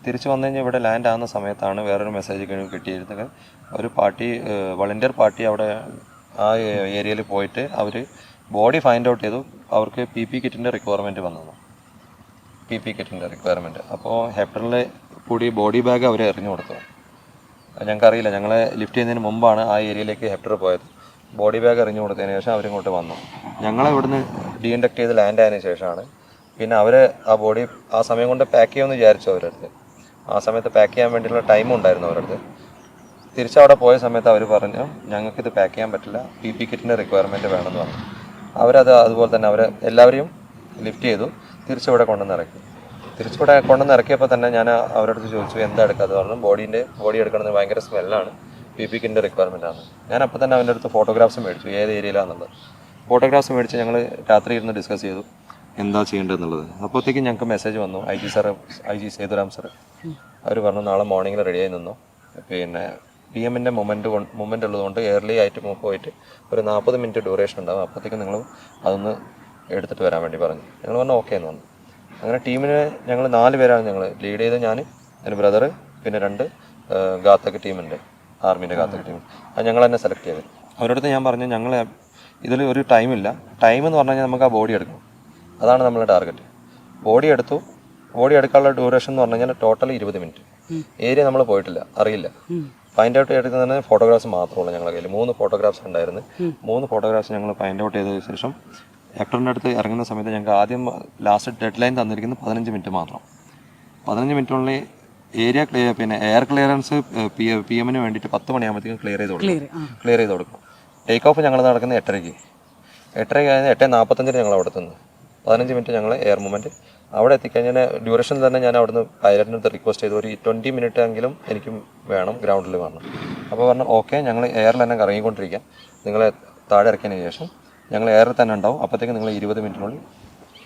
തിരിച്ചു വന്നു കഴിഞ്ഞാൽ ഇവിടെ ലാൻഡ് ആകുന്ന സമയത്താണ് വേറൊരു മെസ്സേജ് കഴിഞ്ഞ് കിട്ടിയിരുന്നത്. ഒരു പാർട്ടി വളണ്ടിയർ പാർട്ടി അവിടെ ആ ഏരിയയിൽ പോയിട്ട് അവർ ബോഡി ഫൈൻഡ് ഔട്ട് ചെയ്തു. അവർക്ക് പി പി കിറ്റിന്റെ റിക്വയർമെന്റ് വന്നു. പി പി കിറ്റിന്റെ റിക്വയർമെന്റ് അപ്പോൾ ഹെപ്റ്ററിൽ കൂടി ബോഡി ബാഗ് അവർ എറിഞ്ഞു കൊടുത്തു. ഞങ്ങൾക്കറിയില്ല. ഞങ്ങൾ ലിഫ്റ്റ് ചെയ്യുന്നതിന് മുമ്പാണ് ആ ഏരിയയിലേക്ക് ഹെപ്റ്റർ പോയത്. ബോഡി ബാഗ് എറിഞ്ഞു കൊടുത്തതിന് ശേഷം അവരിങ്ങോട്ട് വന്നു. ഞങ്ങളെ ഇവിടുന്ന് ഡീൻഡക്ട് ചെയ്ത് ലാൻഡ് ആയതിനു ശേഷമാണ്. പിന്നെ അവർ ആ ബോഡി ആ സമയം കൊണ്ട് പാക്ക് ചെയ്യുമെന്ന് വിചാരിച്ചു അവരടുത്ത് ആ സമയത്ത് പാക്ക് ചെയ്യാൻ വേണ്ടിയുള്ള ടൈമും ഉണ്ടായിരുന്നു അവരടുത്ത് തിരിച്ചവിടെ പോയ സമയത്ത് അവർ പറഞ്ഞു ഞങ്ങൾക്കിത് പാക്ക് ചെയ്യാൻ പറ്റില്ല. പി പി കിറ്റിന്റെ റിക്വയർമെന്റ് വേണമെന്ന് പറഞ്ഞു. അവരത് അതുപോലെ തന്നെ അവർ എല്ലാവരെയും ലിഫ്റ്റ് ചെയ്തു. തിരിച്ചിവിടെ കൊണ്ടുവന്ന് ഇറക്കി. തിരിച്ചിവിടെ കൊണ്ടുവന്ന് ഇറക്കിയപ്പോൾ തന്നെ ഞാൻ അവരടുത്ത് ചോദിച്ചു എന്താ എടുക്കാതെ പറഞ്ഞു ബോഡീന്റെ ബോഡി എടുക്കണമെന്ന് ഭയങ്കര സ്മെല്ലാണ് പി പി കിന്റെ റിക്വയർമെന്റ് ആണ്. ഞാൻ അപ്പോൾ തന്നെ അവന്റെ അടുത്ത് ഫോട്ടോഗ്രാഫ്സ് മേടിച്ചു. ഏത് ഏരിയയിലാണെന്നുള്ളത് ഫോട്ടോഗ്രാഫ്സ് മേടിച്ച് ഞങ്ങൾ രാത്രി ഇരുന്ന് ഡിസ്കസ് ചെയ്തു. എന്താ ചെയ്യേണ്ടതെന്നുള്ളത് അപ്പോഴത്തേക്കും ഞങ്ങൾക്ക് മെസ്സേജ് വന്നു. I G sir I G Sethuram sir അവർ പറഞ്ഞു നാളെ മോർണിംഗിൽ റെഡിയായി നിന്നു. പിന്നെ പി എമ്മിന്റെ മൊമെന്റ് മൊമെന്റ് ഉള്ളതുകൊണ്ട് എയർലി ആയിട്ട് മൂവ് പോയിട്ട് ഒരു നാൽപ്പത് മിനിറ്റ് ഡ്യൂറേഷൻ ഉണ്ടാവും. അപ്പോഴത്തേക്കും നിങ്ങൾ അതൊന്ന് എടുത്തിട്ട് വരാൻ വേണ്ടി പറഞ്ഞു. ഞങ്ങൾ പറഞ്ഞു ഓക്കെ എന്ന് പറഞ്ഞു. അങ്ങനെ ടീമിന് ഞങ്ങൾ നാല് പേരാണ് ഞങ്ങൾ ലീഡ് ചെയ്ത് ഞാൻ എന്റെ ബ്രദർ പിന്നെ രണ്ട് ഗാത്തക്ക് ടീമുണ്ട് ആർമീന്റെ ഗാത്തക്ക് ടീം അത് ഞങ്ങൾ തന്നെ സെലക്ട് ചെയ്തത് അവരോട് ഞാൻ പറഞ്ഞു ഞങ്ങൾ ഇതിൽ ഒരു ടൈമില്ല ടൈം എന്ന് പറഞ്ഞു കഴിഞ്ഞാൽ നമുക്ക് ആ ബോഡി എടുക്കണം. അതാണ് നമ്മളെ ടാർഗറ്റ് ബോഡി എടുത്തു. ബോഡി എടുക്കാനുള്ള ഡ്യൂറേഷൻ എന്ന് പറഞ്ഞു കഴിഞ്ഞാൽ ടോട്ടൽ ഇരുപത് മിനിറ്റ് ഏരിയ നമ്മൾ പോയിട്ടില്ല. അറിയില്ല. ഫൈൻഡ് ഔട്ട് എടുക്കുന്നതിന് ഫോട്ടോഗ്രാഫ്സ് മാത്രമുള്ളൂ ഞങ്ങളുടെ കയ്യിൽ മൂന്ന് ഫോട്ടോഗ്രാഫ്സ് ഉണ്ടായിരുന്നു. മൂന്ന് ഫോട്ടോഗ്രാഫ്സ് ഞങ്ങൾ ഫൈൻഡ് ഔട്ട് ചെയ്തതിനു ശേഷം ആക്ടറിന്റെ അടുത്ത് ഇറങ്ങുന്ന സമയത്ത് ഞങ്ങൾക്ക് ആദ്യം ലാസ്റ്റ് ഡെഡ് ലൈൻ തന്നിരിക്കുന്നത് പതിനഞ്ച് മിനിറ്റ് മാത്രം. പതിനഞ്ച് മിനിറ്റിനുള്ളിൽ ഏരിയ ക്ലിയർ പിന്നെ എയർ ക്ലിയറൻസ് പി പി എമ്മിന് വേണ്ടിയിട്ട് പത്ത് മണിയാകുമ്പോഴത്തേക്കും ക്ലിയർ ചെയ്ത് കൊടുക്കും. ക്ലിയർ ചെയ്ത് കൊടുക്കും. ടേക്ക് ഓഫ് ഞങ്ങൾ നടക്കുന്നത് എട്ടരയ്ക്ക്. എട്ടരയ്ക്ക് കഴിഞ്ഞ് എട്ട് നാൽപ്പത്തഞ്ചിന് ഞങ്ങൾ അവിടെ എത്തുന്നു പതിനഞ്ച് മിനിറ്റ് ഞങ്ങൾ എയർ മൂവ്മെന്റ് അവിടെ എത്തിക്കഴിഞ്ഞാൽ ഡ്യൂറേഷൻ തന്നെ ഞാൻ അവിടുന്ന് പൈലറ്റിന്റെ അടുത്ത് റിക്വസ്റ്റ് ചെയ്തു. ഒരു ട്വന്റി മിനിറ്റ് എങ്കിലും എനിക്കും വേണം ഗ്രൗണ്ടിൽ വേണം അപ്പോൾ പറഞ്ഞു ഓക്കെ ഞങ്ങൾ എയറിൽ തന്നെ കറങ്ങിക്കൊണ്ടിരിക്കാം. നിങ്ങളെ താഴെ ഇറക്കിയതിന് ശേഷം ഞങ്ങൾ എയറിൽ തന്നെ ഉണ്ടാവും. അപ്പോഴത്തേക്ക് നിങ്ങൾ ഇരുപത് മിനിറ്റിനുള്ളിൽ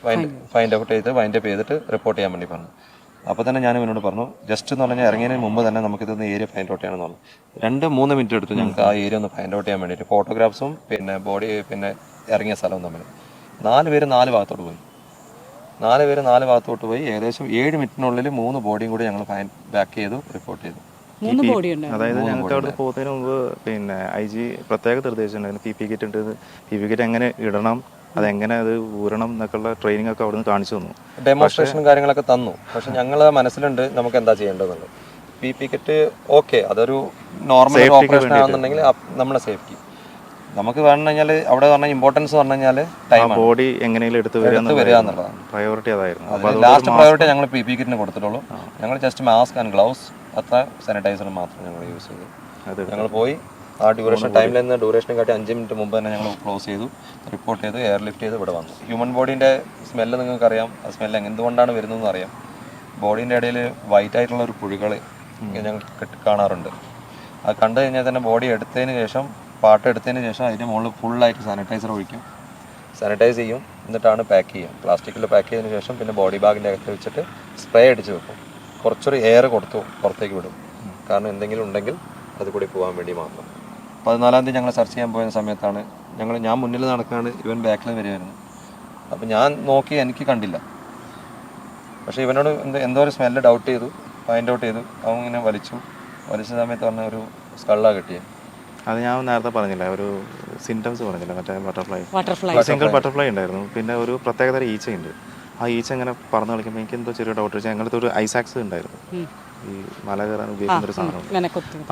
ഫൈൻഡ് ഫൈൻഡ് ഔട്ട് ചെയ്ത് വൈൻഡ് അപ്പ് ചെയ്തിട്ട് റിപ്പോർട്ട് ചെയ്യാൻ വേണ്ടി പറഞ്ഞു. അപ്പോൾ തന്നെ ഞാൻ ഇവനോട് പറഞ്ഞു ജസ്റ്റ് എന്ന് പറഞ്ഞാൽ ഇറങ്ങിയതിന് മുമ്പ് തന്നെ നമുക്കിതൊന്ന് ഏരിയ ഫൈൻഡ് ഔട്ട് ചെയ്യണം എന്ന് പറഞ്ഞു. രണ്ട് മൂന്ന് മിനിറ്റ് എടുത്തു ഞങ്ങൾക്ക് ആ ഏരിയ ഒന്ന് ഫൈൻഡ് ഔട്ട് ചെയ്യാൻ വേണ്ടിയിട്ട്. ഫോട്ടോഗ്രാഫ്സും പിന്നെ ബോഡി പിന്നെ ഇറങ്ങിയ സ്ഥലവും തമ്മിൽ നാല് പേര് നാല് ഭാഗത്തോട്ട് പോയി. നാല് പേര് നാല് ഭാഗത്തോട്ട് പോയി. ഏകദേശം ഏഴ് മിനിറ്റിനുള്ളിൽ മൂന്ന് ബോഡിയും കൂടി ഞങ്ങൾ ഫൈൻ ബാക്ക് ചെയ്തു റിപ്പോർട്ട് ചെയ്തു. മൂന്ന് ബോഡി ഉണ്ട്. അതായത് ഞങ്ങൾക്ക് അവിടെ പോകുന്നതിന് മുമ്പ് പിന്നെ ഐ ജി പ്രത്യേക നിർദ്ദേശമുണ്ടായിരുന്നു പി പി കിറ്റ് ഉണ്ട്. പി പി കിറ്റ് എങ്ങനെ ഇടണം? അതെങ്ങനെ അത് ഊരണം എന്നൊക്കെയുള്ള ട്രെയിനിങ് ഒക്കെ അവിടുന്ന് കാണിച്ചു തന്നു. ഡെമോൺസ്ട്രേഷനും കാര്യങ്ങളൊക്കെ തന്നു. പക്ഷെ ഞങ്ങൾ മനസ്സിലുണ്ട് നമുക്ക് എന്താ ചെയ്യേണ്ടതെന്ന്. പി പി കിറ്റ് ഓക്കെ അതൊരു നോർമൽ ഓപ്പറേഷൻ ആണെന്നുണ്ടെങ്കിൽ നമ്മുടെ സേഫ്റ്റി നമുക്ക് പറഞ്ഞു കഴിഞ്ഞാൽ അവിടെ പറഞ്ഞ ഇമ്പോർട്ടൻസ് പറഞ്ഞു കഴിഞ്ഞാൽ ടൈം ബോഡി എങ്ങനെയെങ്കിലും എടുത്ത് വരിക എന്നുള്ളതാണ് പ്രയോറിറ്റി അതായിരുന്നു. അപ്പോൾ ലാസ്റ്റ് പ്രയോറിറ്റി ഞങ്ങൾ പി പി കിറ്റിന് കൊടുത്തിട്ടുള്ളൂ. ഞങ്ങൾ ജസ്റ്റ് മാസ്ക് ആൻഡ് ഗ്ലൗസ് അത്ര സാനിറ്റൈസർ മാത്രം ഞങ്ങൾ യൂസ് ചെയ്തു. അത് ഞങ്ങൾ പോയി ആ ഡ്യൂറേഷൻ ടൈമിൽ നിന്ന് ഡ്യൂറേഷനെ കാട്ടി അഞ്ച് മിനിറ്റ് മുമ്പ് തന്നെ ഞങ്ങൾ ക്ലോസ് ചെയ്തു റിപ്പോർട്ട് ചെയ്തു എയർ ലിഫ്റ്റ് ചെയ്ത് ഇവിടെ വന്നു. ഹ്യൂമൻ ബോഡീന്റെ സ്മെല്ല് നിങ്ങൾക്കറിയാം ആ സ്മെല്ല് എന്തുകൊണ്ടാണ് വരുന്നതെന്ന് അറിയാം. ബോഡീന്റെ ഇടയിൽ വൈറ്റ് ആയിട്ടുള്ള ഒരു പുഴുകൾ ഞങ്ങൾ കാണാറുണ്ട്. അത് കണ്ടു കഴിഞ്ഞാൽ തന്നെ ബോഡി എടുത്തതിന് ശേഷം പാട്ട് എടുത്തതിന് ശേഷം അതിന്റെ മുകളിൽ ഫുള്ളായിട്ട് സാനിറ്റൈസർ ഒഴിക്കും. സാനിറ്റൈസ് ചെയ്യും എന്നിട്ടാണ് പാക്ക് ചെയ്യുക. പ്ലാസ്റ്റിക്കിൽ പാക്ക് ചെയ്തതിന് ശേഷം പിന്നെ ബോഡി ബാഗിന്റെ അകത്ത് വെച്ചിട്ട് സ്പ്രേ അടിച്ച് വെക്കും. കുറച്ചൊരു എയർ കൊടുത്തു പുറത്തേക്ക് വിടും. കാരണം എന്തെങ്കിലും ഉണ്ടെങ്കിൽ അത് കൂടി പോകാൻ വേണ്ടി മാത്രം. പതിനാലാം തീയതി ഞങ്ങൾ സെർച്ച് ചെയ്യാൻ പോയ സമയത്താണ് ഞങ്ങൾ ഞാൻ മുന്നിൽ നടക്കുകയാണ് ഇവൻ ബാക്കിൽ വരുമായിരുന്നു അപ്പോൾ ഞാൻ നോക്കി എനിക്ക് കണ്ടില്ല. പക്ഷേ ഇവനോട് എന്ത് എന്തോ ഒരു സ്മെല്ല് ഡൗട്ട് ചെയ്തു ഫൈൻഡ് ഔട്ട് ചെയ്തു. അവൻ ഇങ്ങനെ വലിച്ചു. വലിച്ച സമയത്ത് പറഞ്ഞ ഒരു സ്കള്ളാണ് കിട്ടിയത് അത് ഞാൻ നേരത്തെ പറഞ്ഞില്ല ഒരു സിംറ്റംസ് പറഞ്ഞില്ല മറ്റേ ബട്ടർഫ്ലൈ ബട്ടർഫ്ലൈ സിംഗിൾ ബട്ടർഫ്ലൈ ഉണ്ടായിരുന്നു. പിന്നെ ഒരു പ്രത്യേകതരം ഈച്ചയുണ്ട്. ആ ഈച്ച ഇങ്ങനെ പറഞ്ഞു കളിക്കുമ്പോൾ എനിക്ക് എന്തോ ചെറിയ ഡൗട്ട് വെച്ചാൽ ഞങ്ങളുടെ ഒരു ഐസാക്സ് ഉണ്ടായിരുന്നു. ഈ മല കയറാൻ ഉപയോഗിക്കുന്ന ഒരു സാധനം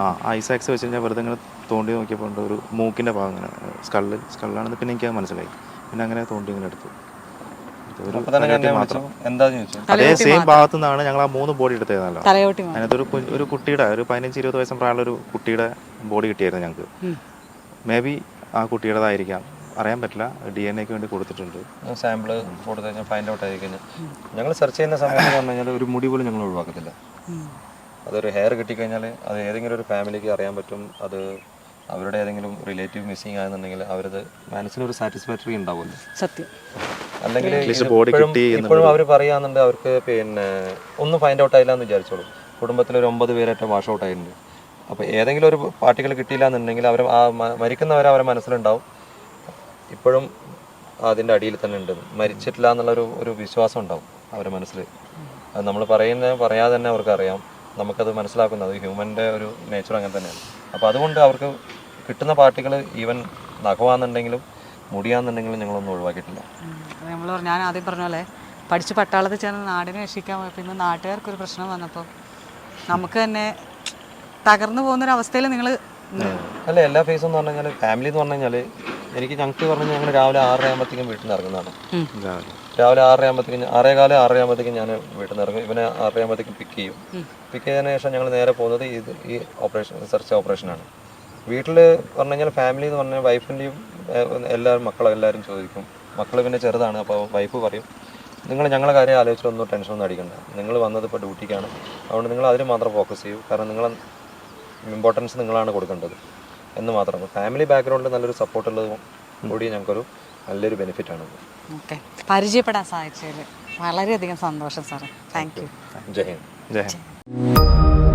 ആ ഐസ് ആ ഐസാക്സ് വെച്ച് കഴിഞ്ഞാൽ വെറുതെ ഇങ്ങനെ തോണ്ടി നോക്കിയപ്പോൾ ഉണ്ട്. ഒരു മൂക്കിന്റെ ഭാഗം ഇങ്ങനെ സ്കള്ള് സ്കള്ളാണെന്ന് പിന്നെ എനിക്ക് അത് മനസ്സിലായി. പിന്നെ അങ്ങനെ തോണ്ടി ഇങ്ങനെ എടുത്തു. അതേ സെയിം ഭാഗത്തു നിന്നാണ് ഞങ്ങൾ ആ മൂന്ന് ബോഡി എടുത്തതല്ലോ അതിനകത്ത് ഒരു കുട്ടിയുടെ ഒരു പതിനഞ്ച് ഇരുപത് വയസ്സും പ്രായമുള്ള ഒരു കുട്ടിയുടെ ബോഡി കിട്ടിയായിരുന്നു ഞങ്ങൾക്ക്. മേ ബി ആ കുട്ടിയുടേതായിരിക്കാം. അറിയാൻ പറ്റില്ല. ഡി എൻ എക്ക് വേണ്ടി കൊടുത്തിട്ടുണ്ട്. സാമ്പിൾ കൊടുത്തു കഴിഞ്ഞാൽ ഫൈൻഡ് ഔട്ട് ആയി കഴിഞ്ഞാൽ ഞങ്ങൾ സെർച്ച് ചെയ്യുന്ന സമയത്ത് പറഞ്ഞു കഴിഞ്ഞാൽ ഒരു മുടി പോലും ഞങ്ങൾ ഒഴിവാക്കത്തില്ല. അതൊരു ഹെയർ കിട്ടിക്കഴിഞ്ഞാൽ അത് ഏതെങ്കിലും ഒരു ഫാമിലിക്ക് അറിയാൻ പറ്റും. അത് അവരുടെ ഏതെങ്കിലും റിലേറ്റീവ് മിസ്സിങ് ആണെന്നുണ്ടെങ്കിൽ അവരത് മനസ്സിനൊരു സാറ്റിസ്ഫാക്ടറി ഉണ്ടാവുമല്ലോ. സത്യം. അല്ലെങ്കിൽ ഇപ്പോഴും അവർ പറയാന്നുണ്ട് അവർക്ക് പിന്നെ ഒന്നും ഫൈൻഡ് ഔട്ട് ആയില്ല എന്ന് വിചാരിച്ചോളൂ. കുടുംബത്തിൽ ഒരു ഒമ്പത് പേരായിട്ട് വാഷ് ഔട്ട് ആയിട്ടുണ്ട്. അപ്പോൾ ഏതെങ്കിലും ഒരു പാർട്ടികൾ കിട്ടിയില്ല എന്നുണ്ടെങ്കിൽ അവർ ആ മരിക്കുന്നവരെ അവരെ മനസ്സിലുണ്ടാവും. ഇപ്പോഴും അതിന്റെ അടിയിൽ തന്നെ ഉണ്ട്. മരിച്ചിട്ടില്ല എന്നുള്ളൊരു ഒരു വിശ്വാസം ഉണ്ടാവും അവരുടെ മനസ്സിൽ അത് നമ്മൾ പറയുന്ന പറയാതെ തന്നെ അവർക്ക് അറിയാം നമുക്കത് മനസ്സിലാക്കുന്നത്. ഹ്യൂമന്റെ ഒരു നേച്ചർ അങ്ങനെ തന്നെയാണ്. അപ്പോൾ അതുകൊണ്ട് അവർക്ക് കിട്ടുന്ന പാർട്ടികൾ ഈവൻ നഖവാന്നുണ്ടെങ്കിലും മുടിയാന്നുണ്ടെങ്കിലും ഞങ്ങളൊന്നും ഒഴിവാക്കിയിട്ടില്ല. നമ്മൾ ഞാൻ ആദ്യം പറഞ്ഞ പോലെ പഠിച്ച് പട്ടാളത്തിൽ ചേർന്ന് നാടിനെ രക്ഷിക്കാൻ പോയപ്പോൾ ഇന്ന് നാട്ടുകാർക്കൊരു പ്രശ്നം വന്നപ്പോൾ നമുക്ക് തന്നെ തകർന്നു പോകുന്നൊരവസ്ഥയിൽ നിങ്ങൾ അല്ല എല്ലാ ഫേസും എന്ന് പറഞ്ഞു കഴിഞ്ഞാൽ ഫാമിലി എന്ന് പറഞ്ഞു കഴിഞ്ഞാൽ എനിക്ക് ഞങ്ങൾക്ക് പറഞ്ഞു ഞങ്ങൾ രാവിലെ ആറര ആകുമ്പോഴത്തേക്കും വീട്ടിൽ നിന്ന് ഇറങ്ങുന്നതാണ്. രാവിലെ ആറര ആകുമ്പോഴത്തേക്കും ആറേ കാലം ആറര ആകുമ്പോഴത്തേക്കും ഞാൻ വീട്ടിൽ നിന്ന് ഇറങ്ങും. ഇവനെ ആറര ആകുമ്പോഴത്തേക്കും പിക്ക് ചെയ്യും. പിക്ക് ചെയ്തതിന് ശേഷം ഞങ്ങൾ നേരെ പോകുന്നത് ഇത് ഈ ഓപ്പറേഷൻ സെർച്ച് ഓപ്പറേഷനാണ് വീട്ടിൽ പറഞ്ഞു കഴിഞ്ഞാൽ ഫാമിലി എന്ന് പറഞ്ഞാൽ വൈഫിന്റെയും എല്ലാവരും മക്കളും എല്ലാവരും ചോദിക്കും. മക്കൾ പിന്നെ ചെറുതാണ് അപ്പോൾ വൈഫ് പറയും നിങ്ങൾ ഞങ്ങളെ കാര്യം ആലോചിച്ചൊന്നും ടെൻഷനൊന്നും അടിക്കണ്ട. നിങ്ങൾ വന്നത് ഇപ്പോൾ ഡ്യൂട്ടിക്കാണ് അതുകൊണ്ട് നിങ്ങൾ അതിന് മാത്രം ഫോക്കസ് ചെയ്യൂ. കാരണം നിങ്ങൾ ഇമ്പോർട്ടൻസ് നിങ്ങളാണ് കൊടുക്കേണ്ടത്. എന്ന് മാത്രം. ഫാമിലി ബാക്ക്ഗ്രൗണ്ടിൽ നല്ലൊരു സപ്പോർട്ട് ഉള്ളത് കൂടി ഞങ്ങൾക്കൊരു നല്ലൊരു ബെനിഫിറ്റ് ഓക്കെ. പരിചയപ്പെടാൻ സാധിച്ചതിൽ വളരെയധികം സന്തോഷം സാറേ. Thank you Jai Hind. Jaya Hind.